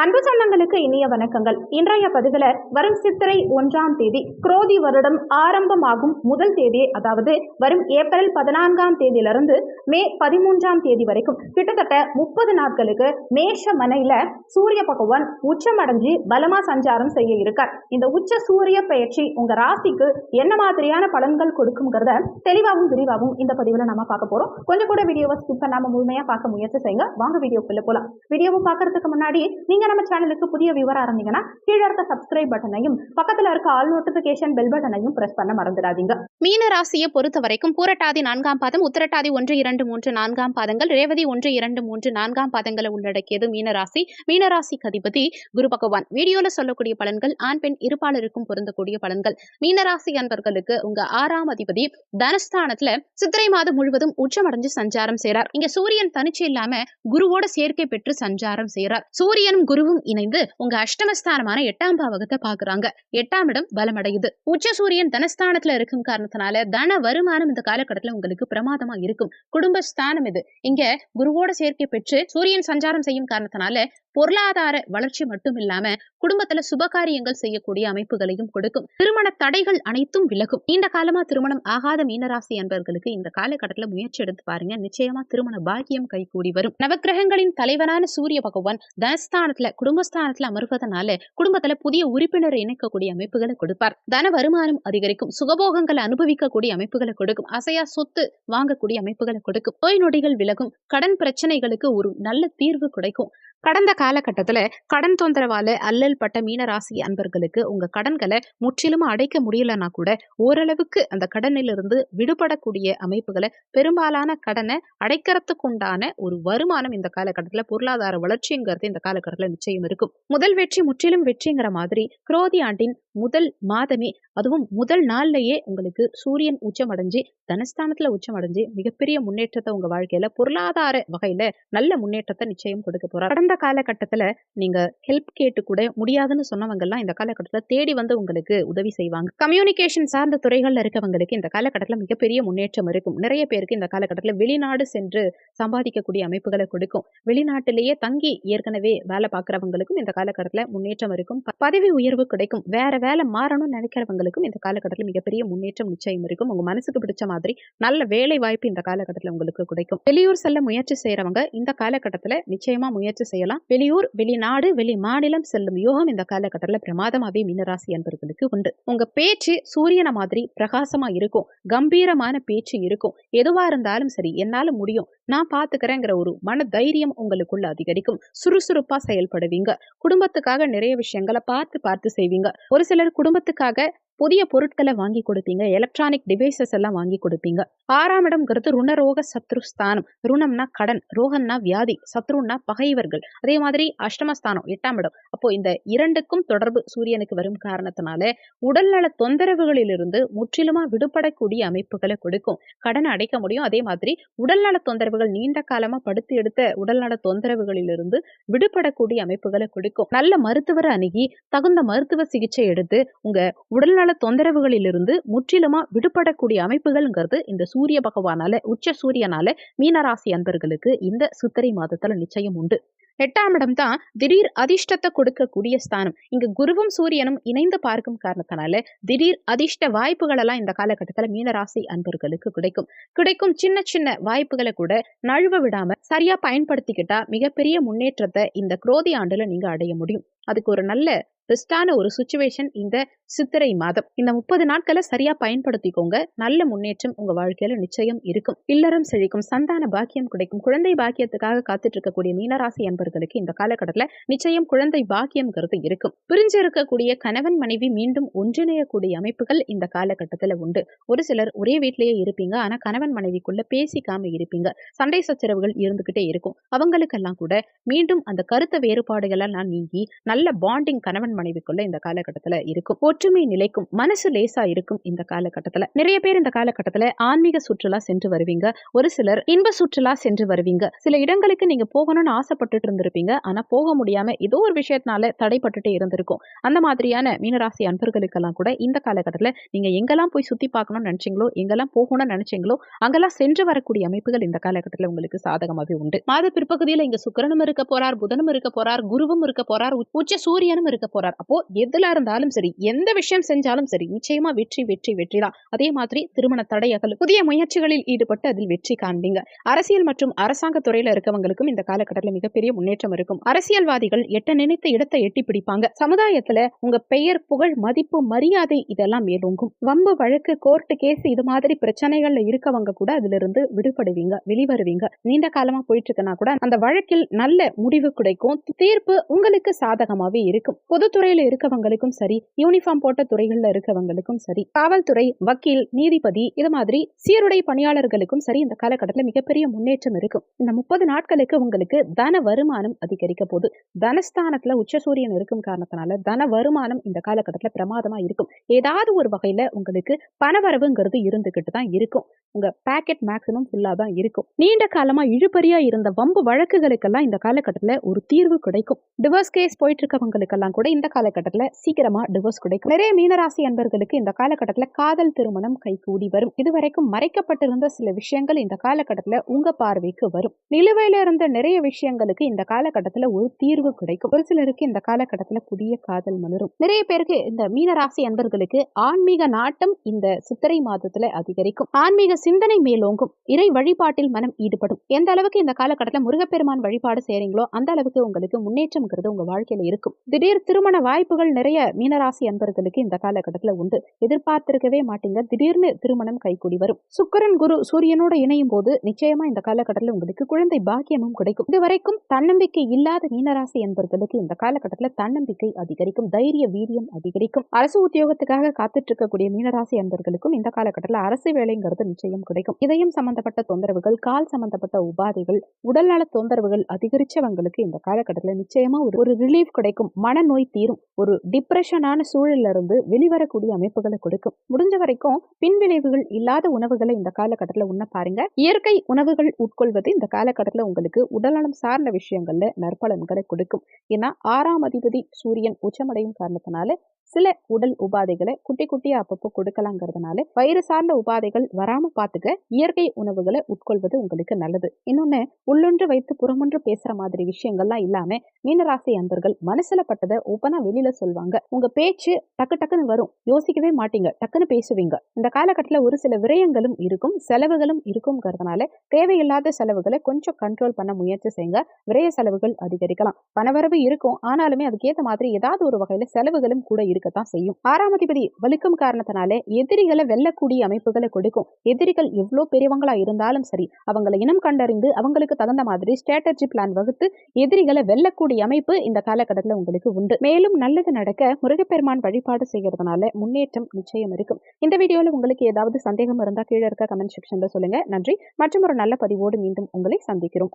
அன்பு சொந்தங்களுக்கு இனிய வணக்கங்கள். இன்றைய பதிவில் வரும் சித்திரை ஒன்றாம் தேதி குரோதி வருடம் ஆரம்பமாகும் முதல் தேதியை அதாவது வரும் ஏப்ரல் பதினான்காம் தேதியிலிருந்து மே பதிமூன்றாம் தேதி வரைக்கும் கிட்டத்தட்ட முப்பது நாட்களுக்கு மேஷ மனையில சூரிய பகவான் உச்சமடைஞ்சு பலமா சஞ்சாரம் செய்ய இருக்கார். இந்த உச்ச சூரிய பயிற்சி உங்க ராசிக்கு என்ன மாதிரியான பலன்கள் கொடுக்குங்கிறத தெளிவாகவும் விரிவாகவும் இந்த பதிவில் நம்ம பார்க்க போறோம். கொஞ்சம் கூட வீடியோவை ஸ்கிப் பண்ணாம முழுமையா பார்க்க முயற்சி செய்யுங்க. வாங்க வீடியோக்குள்ள போலாம். வீடியோவை பார்க்கறதுக்கு முன்னாடி நீங்க நீங்க நம்ம சேனலுக்கு புதிய விவரம் இருந்தீங்கன்னா கீழே இருக்க சப்ஸ்கிரைப் பட்டனையும் பக்கத்துல இருக்க ஆல் நோட்டிபிகேஷன் பெல் பட்டனையும் பிரஸ் பண்ண மறந்துடாதீங்க. மீன ராசியை பொறுத்த வரைக்கும் பூரட்டாதி நான்காம் பாதம் உத்திரட்டாதி ஒன்று இரண்டு மூன்று நான்காம் பாதங்கள் ரேவதி ஒன்று இரண்டு மூன்று நான்காம் பாதங்களை உள்ளடக்கியது மீனராசி மீனராசிக்கு அதிபதி குரு பகவான். வீடியோல சொல்லக்கூடிய பலன்கள் ஆண் பெண் இருப்பாளருக்கும் பொருந்தக்கூடிய பலன்கள். மீனராசி அன்பர்களுக்கு உங்க ஆறாம் அதிபதி தனஸ்தானத்துல சித்திரை மாதம் முழுவதும் உச்சமடைஞ்சு சஞ்சாரம் செய்றார். இங்க சூரியன் தனிச்சு இல்லாம குருவோட சேர்க்கை பெற்று சஞ்சாரம் செய்றார். சூரியனும் குருவும் இணைந்து உங்க அஷ்டமஸ்தானமான எட்டாம் பாவகத்தை பாக்குறாங்க எட்டாம் இடம் பலமடையுது. உச்ச சூரியன் தனஸ்தானத்துல இருக்கும் காரணத்தினால தன வருமானம் இந்த காலகட்டத்துல உங்களுக்கு பிரமாதமா இருக்கும். குடும்ப ஸ்தானம் இது. இங்க குருவோட சேர்க்கை பெற்று சூரியன் சஞ்சாரம் செய்யும் காரணத்தினால பொருளாதார வளர்ச்சி மட்டும் இல்லாம குடும்பத்துல சுபகாரியங்கள் செய்யக்கூடிய அமைப்புகளையும் கொடுக்கும். திருமண தடைகள் அனைத்தும் விலகும். நீண்ட காலமா திருமணம் ஆகாத மீனராசி அன்பர்களுக்கு இந்த காலகட்டத்துல முயற்சி எடுத்து பாருங்க. நிச்சயமா திருமண பாக்கியம் கைகூடி வரும். நவக்கிரகங்களின் தலைவனான சூரிய பகவான் தனஸ்தானத்துல குடும்பஸ்தானத்துல அமர்வதனால குடும்பத்துல புதிய உறுப்பினரை இணைக்கக்கூடிய அமைப்புகளை கொடுப்பார். தன வருமானம் அதிகரிக்கும் சுகபோகங்களை அனுபவிக்கக்கூடிய அமைப்புகளை கொடுக்கும் அசையா சொத்து வாங்கக்கூடிய அமைப்புகளை கொடுக்கும் நோய் நொடிகள் விலகும் கடன் பிரச்சனைகளுக்கு ஒரு நல்ல தீர்வு கிடைக்கும். கடந்த காலகட்டத்துல கடன் தொந்தரவால அல்லல் பட்ட மீனராசி அன்பர்களுக்கு உங்க கடன்களை முற்றிலும் அடைக்க முடியலன்னா கூட ஓரளவுக்கு அந்த கடனிலிருந்து விடுபடக்கூடிய அமைப்புகளை பெரும்பாலான கடனை அடைக்கிறதுக்குண்டான ஒரு வருமானம் இந்த காலகட்டத்துல பொருளாதார வளர்ச்சிங்கிறது இந்த காலகட்டத்தில் நிச்சயம் இருக்கும். முதல் வெற்றி முற்றிலும் வெற்றிங்கிற மாதிரி குரோதி ஆண்டின் முதல் மாதமே அதுவும் முதல் நாள்லயே உங்களுக்கு சூரியன் உச்சம் அடைஞ்சு தனஸ்தானத்துல உச்சமடைஞ்சு மிகப்பெரிய முன்னேற்றத்தை உங்க வாழ்க்கையில பொருளாதார வகையில நல்ல முன்னேற்றத்தை நிச்சயம் கொடுக்க போறார். கடந்த காலகட்டத்துல நீங்க ஹெல்ப் கேட்டு கூட முடியாதுன்னு சொன்னவங்க எல்லாம் இந்த காலகட்டத்துல தேடி வந்து உங்களுக்கு உதவி செய்வாங்க. கம்யூனிகேஷன் சார்ந்த துறைகள்ல இருக்கவங்களுக்கு இந்த காலகட்டத்துல மிகப்பெரிய முன்னேற்றம் இருக்கும். நிறைய பேருக்கு இந்த காலகட்டத்துல வெளிநாடு சென்று சம்பாதிக்கக்கூடிய அமைப்புகளை கொடுக்கும். வெளிநாட்டிலேயே தங்கி ஏற்கனவே வேலை பார்க்குறவங்களுக்கும் இந்த காலகட்டத்தில் முன்னேற்றம் இருக்கும். ப- பதவி உயர்வு கிடைக்கும். வேற வேலை மாறணும்னு நினைக்கிறவங்களுக்கும் இந்த காலகட்டத்தில் மிகப்பெரிய முன்னேற்றம் நிச்சயம் இருக்கும். உங்க மனசுக்கு பிடிச்ச மாதிரி நல்ல வேலை வாய்ப்பு இந்த காலகட்டத்தில் உங்களுக்கு கிடைக்கும். வெளியூர் செல்ல முயற்சி செய்யறவங்க இந்த காலகட்டத்தில் நிச்சயமா முயற்சி செய்யலாம். வெளியூர் வெளிநாடு வெளி மாநிலம் செல்லும் யோகம் இந்த காலகட்டத்தில் பிரமாதமாவே மீனராசி என்பவர்களுக்கு உண்டு. உங்க பேச்சு சூரியனை மாதிரி பிரகாசமா இருக்கும். கம்பீரமான பேச்சு இருக்கும். எதுவா இருந்தாலும் சரி என்னால முடியும். நான் பாத்துக்கிறேங்கிற ஒரு மன தைரியம் உங்களுக்குள்ள அதிகரிக்கும். சுறுசுறுப்பா செயல்படுவீங்க குடும்பத்துக்காக நிறைய விஷயங்களை பார்த்து பார்த்து செய்வீங்க. ஒரு சிலர் குடும்பத்துக்காக புதிய பொருட்களை வாங்கி கொடுப்பீங்க. எலக்ட்ரானிக் டிவைசஸ் எல்லாம் வாங்கி கொடுப்பீங்க. ஆறாம் இடம்ங்கிறது ருணரோக சத்ருஸ்தானம் ருணம்னா கடன் ரோகம்னா வியாதி சத்ருன்னா பகைவர்கள். அதே மாதிரி அஷ்டமஸ்தானம் எட்டாம் இடம். அப்போ இந்த இரண்டுக்கும் தொடர்பு சூரியனுக்கு வரும் காரணத்தினால உடல்நல தொந்தரவுகளிலிருந்து முற்றிலுமா விடுபடக்கூடிய அமைப்புகளை கொடுக்கும். கடன் அடைக்க முடியும். அதே மாதிரி உடல்நல தொந்தரவுகள் நீண்ட காலமா படுத்து எடுத்த உடல்நல தொந்தரவுகளிலிருந்து விடுபடக்கூடிய அமைப்புகளை கொடுக்கும். நல்ல மருத்துவரை அணுகி தகுந்த மருத்துவ சிகிச்சை எடுத்து உங்க உடல்நல தொந்தரவுகளிலிருந்து முற்றிலுமா விடுபடக்கூடிய அமைப்புகள்ங்கிறது இந்த சூரிய பகவானால உச்ச சூரியனால மீனராசி அன்பர்களுக்கு இந்த சித்திரை மாதத்துல நிச்சயம் உண்டு. எட்டாம் இடம் தான் திடீர் அதிர்ஷ்டத்தை கொடுக்கக்கூடிய ஸ்தானம். இங்க குருவும் சூரியனும் இணைந்து பார்க்கும் காரணத்தினால திடீர் அதிர்ஷ்ட வாய்ப்புகள் எல்லாம் இந்த காலகட்டத்துல மீனராசி அன்பர்களுக்கு கிடைக்கும். கிடைக்கும் சின்ன சின்ன வாய்ப்புகளை கூட நழுவ விடாம சரியா பயன்படுத்திக்கிட்டா மிகப்பெரிய முன்னேற்றத்தை இந்த குரோதி ஆண்டுல நீங்க அடைய முடியும். அதுக்கு ஒரு நல்ல பெஸ்டான ஒரு சுச்சுவேஷன் இந்த சித்திரை மாதம். இந்த முப்பது நாட்களை சரியா பயன்படுத்திக்கோங்க. நல்ல முன்னேற்றம் உங்க வாழ்க்கையில நிச்சயம் இருக்கும். இல்லறம் செழிக்கும். சந்தான பாக்கியம் கிடைக்கும். குழந்தை பாக்கியத்துக்காக காத்துட்டு இருக்கக்கூடிய மீனராசி அன்பர்களுக்கு இந்த காலகட்டத்துல நிச்சயம் குழந்தை பாக்கியம்ங்கிறது இருக்கும். பிரிஞ்சு இருக்கக்கூடிய கணவன் மனைவி மீண்டும் ஒன்றிணையக்கூடிய அமைப்புகள் இந்த காலகட்டத்துல உண்டு. ஒரு சிலர் ஒரே வீட்டிலேயே இருப்பீங்க. ஆனா கணவன் மனைவிக்குள்ள பேசிக்காம இருப்பீங்க. சண்டை சச்சரவுகள் இருந்துகிட்டே இருக்கும். அவங்களுக்கெல்லாம் கூட மீண்டும் அந்த கருத்து வேறுபாடுகளெல்லாம் நீங்கி நல்ல பாண்டிங் கணவன் மனைவிக்குள்ள இந்த காலகட்டத்துல இருக்கும். ஒற்றுமை நிலைக்கும் மனசு லேசா இருக்கும் இந்த காலகட்டத்துல. நிறைய பேர் இந்த காலகட்டத்துல ஆன்மீக சுற்றுலா சென்று வருவீங்க. ஒரு சிலர் இன்ப சுற்றுலா சென்று வருவீங்க. சில இடங்களுக்கு நீங்க போகணும்னு ஆசைப்பட்டுட்டு இருந்திருப்பீங்க. ஆனால் போக முடியாம ஏதோ ஒரு விஷயத்தினால தடைப்பட்டுட்டே இருந்திருக்கும். அந்த மாதிரியான மீனராசி அன்பர்களுக்கெல்லாம் கூட இந்த காலகட்டத்தில் நீங்க எங்கெல்லாம் போய் சுத்தி பார்க்கணும்னு நினைச்சீங்களோ எங்கெல்லாம் போகணும்னு நினைச்சீங்களோ அங்கெல்லாம் சென்று வரக்கூடிய அமைப்புகள் இந்த காலகட்டத்தில் உங்களுக்கு சாதகமாகவே உண்டு. மாத பிற்பகுதியில் இங்க சுக்கரனும் இருக்க போறார் புதனும் இருக்க போறார் குருவும் இருக்க போறார் உச்ச சூரியனும் இருக்க போறார். அப்போ எதுல இருந்தாலும் சரி எந்த விஷயம் செஞ்சாலும் சரி நிச்சயமா வெற்றி வெற்றி வெற்றி தான். அதே மாதிரி திருமண தடையகல் புதிய முயற்சிகளில் ஈடுபட்டு அதில் வெற்றி காண்பீங்க. அரசியல் மற்றும் அரசாங்க துறையில இருக்கவங்களுக்கும் இந்த காலகட்டத்தில் மிகப்பெரிய முன்னேற்றம் இருக்கும். அரசியல்வாதிகள் எட்ட நினைத்த இடத்தை எட்டி பிடிப்பாங்க. சமுதாயத்துல உங்க பெயர் புகழ் மதிப்பு மரியாதை இதெல்லாம் மேலோங்கும். வம்பு வழக்கு கோர்ட்டு கேஸ் இது மாதிரி பிரச்சனைகள்ல இருக்கவங்க கூட அதுல இருந்து விடுபடுவீங்க வெளிவருவீங்க. நீண்ட காலமா போயிட்டு இருக்குன்னா கூட அந்த வழக்கில் நல்ல முடிவு கிடைக்கும். தீர்ப்பு உங்களுக்கு சாதகமாவே இருக்கும். பொதுத்துறையில இருக்கவங்களுக்கும் சரி யூனிஃபார்ம் போட்ட துறைகள்ல இருக்கவங்களுக்கும் சரி காவல்துறை வக்கீல் நீதிபதி இது மாதிரி சீருடை பணியாளர்களுக்கும் சரி இந்த காலகட்டத்தில் மிகப்பெரிய முன்னேற்றம் இருக்கும். இந்த முப்பது நாட்களுக்கு உங்களுக்கு தன வருமானம் அதிகரிக்க போது தனஸ்தானத்துல உச்ச சூரியன் இருக்கும் காரணத்தினால தன வருமானம் இந்த காலகட்டத்துல பிரமாதமா இருக்கும். ஏதாவது ஒரு வகையில உங்களுக்கு பணவரவுங்கிறது இருந்துகிட்டு தான் இருக்கும். உங்க பேக்கெட் மேக்ஸிமம் ஃபுல்லா தான் இருக்கும். நீண்ட காலமா இழுபறியா இருந்த வம்பு வழக்குகளுக்கெல்லாம் இந்த காலகட்டத்துல ஒரு தீர்வு கிடைக்கும். டிவோர்ஸ் கேஸ் போயிட்டு இருக்கவங்களுக்கெல்லாம் கூட இந்த காலகட்டத்துல சீக்கிரமா டிவோர்ஸ் கிடைக்கும். நிறைய மீனராசி அன்பர்களுக்கு இந்த காலகட்டத்துல காதல் திருமணம் கைகூடி வரும். இதுவரைக்கும் மறைக்கப்பட்டிருந்த சில விஷயங்கள் இந்த காலகட்டத்துல உங்க பார்வைக்கு வரும். நிலுவையில இருந்த நிறைய விஷயங்களுக்கு இந்த காலகட்டத்தில் ஒரு தீர்வு கிடைக்கும். ஒரு சிலருக்கு இந்த காலகட்டத்தில் புதிய காதல் மலரும். நிறைய பேருக்கு இந்த மீனராசி அன்பர்களுக்கு ஆன்மீக நாட்டம் இந்த சித்திரை மாதத்துல அதிகரிக்கும். ஆன்மீக சிந்தனை மேலோங்கும். இறை வழிபாட்டில் மனம் ஈடுபடும். எந்த அளவுக்கு இந்த காலகட்டத்தில் முருகப்பெருமான் வழிபாடு செய்றீங்களோ அந்த அளவுக்கு உங்களுக்கு முன்னேற்றம்ங்கிறது உங்க வாழ்க்கையில இருக்கும். திடீர் திருமண வாய்ப்புகள் நிறைய மீனராசி அன்பர்களுக்கு இந்த காலகட்டத்தில் உண்டு. எதிர்பார்த்திருக்கவே மாட்டீங்க. திடீர்னு திருமணம் கைகூடி வரும். சுக்கரன் குரு சூரியனோட இணையும் போது நிச்சயமா இந்த காலகட்டத்தில் உங்களுக்கு குழந்தை பாக்கியமும் கிடைக்கும். இதுவரைக்கும் தன்னம்பிக்கை இல்லாத மீனராசி என்பர்களுக்கு இந்த காலகட்டத்தில் தன்னம்பிக்கை அதிகரிக்கும் தைரிய வீரியம் அதிகரிக்கும். அரசு உத்தியோகத்துக்காக காத்துட்டு இருக்கக்கூடிய மீனராசி அன்பர்களுக்கும் இந்த காலகட்டத்தில் அரசு வேலைங்கிறது நிச்சயம் கிடைக்கும். இதயம் சம்பந்தப்பட்ட தொந்தரவுகள் கால் சம்பந்தப்பட்ட உபாதைகள் உடல்நல தொந்தரவுகள் அதிகரிச்சவங்களுக்கு இந்த காலகட்டத்தில் நிச்சயமா ஒரு ஒரு ரிலீஃப் கிடைக்கும். மனநோய் தீரும். ஒரு டிப்ரெஷனான சூழல்ல இருந்து வெளிவரக்கூடிய அமைப்புகளை கொடுக்கும். முடிஞ்ச வரைக்கும் பின்விளைவுகள் இல்லாத உணவுகளை இந்த காலகட்டத்தில் உண்ண பாருங்க. இயற்கை உணவுகள் உட்கொள்வது இந்த காலகட்டத்தில் உங்களுக்கு உடல்நலம் சார்ந்த விஷயம். விஷயங்கள்ல நற்பலன்களை கொடுக்கும். ஏன்னா ஆறாம் அதிபதி சூரியன் உச்சமடையும் காரணத்தினால சில உடல் உபாதைகளை குட்டி குட்டியா அப்பப்போ கொடுக்கலாங்கிறதுனால வயிறு சார்ந்த உபாதைகள் வராம பார்த்துக்க இயற்கை உணவுகளை உட்கொள்வது உங்களுக்கு நல்லது. இன்னொன்னு உள்ளொன்று வைத்து புறமொன்று பேசுற மாதிரி விஷயங்கள்லாம் இல்லாம மீனராசி அன்பர்கள் மனசுல பட்டதை ஓப்பனா வெளியில சொல்வாங்க. உங்க பேச்சு டக்கு டக்குன்னு வரும். யோசிக்கவே மாட்டீங்க. டக்குன்னு பேசுவீங்க. இந்த காலகட்டத்தில் ஒரு சில விரயங்களும் இருக்கும் செலவுகளும் இருக்குங்கிறதுனால தேவையில்லாத செலவுகளை கொஞ்சம் கண்ட்ரோல் பண்ண முயற்சி செய்யுங்க விரய செலவுகள் அதிகரிக்கலாம். பணவரவு இருக்கும். ஆனாலுமே அதுக்கேற்ற மாதிரி ஏதாவது ஒரு வகையில செலவுகளும் கூட இருக்கத்தான் செய்யும். ஆறாம் அதிபதி வலுக்கும் காரணத்தினாலே எதிரிகளை வெல்லக்கூடிய அமைப்புகளை கொடுக்கும். எதிரிகள் எவ்வளோ பெரியவங்களா இருந்தாலும் சரி அவங்களை இனம் கண்டறிந்து அவங்களுக்கு தகுந்த மாதிரி ஸ்ட்ராட்டஜி பிளான் வகுத்து எதிரிகளை வெல்லக்கூடிய அமைப்பு இந்த காலகட்டத்தில் உங்களுக்கு உண்டு. மேலும் நல்லது நடக்க முருகப்பெருமான் வழிபாடு செய்யறதுனால முன்னேற்றம் நிச்சயம் இருக்கும். இந்த வீடியோல உங்களுக்கு ஏதாவது சந்தேகம் இருந்தால் கீழே இருக்க கமெண்ட் செக்ஷன்ல சொல்லுங்க. நன்றி. மற்றும் ஒரு நல்ல பதிவோடு மீண்டும் உங்களை சந்திக்கிறோம்.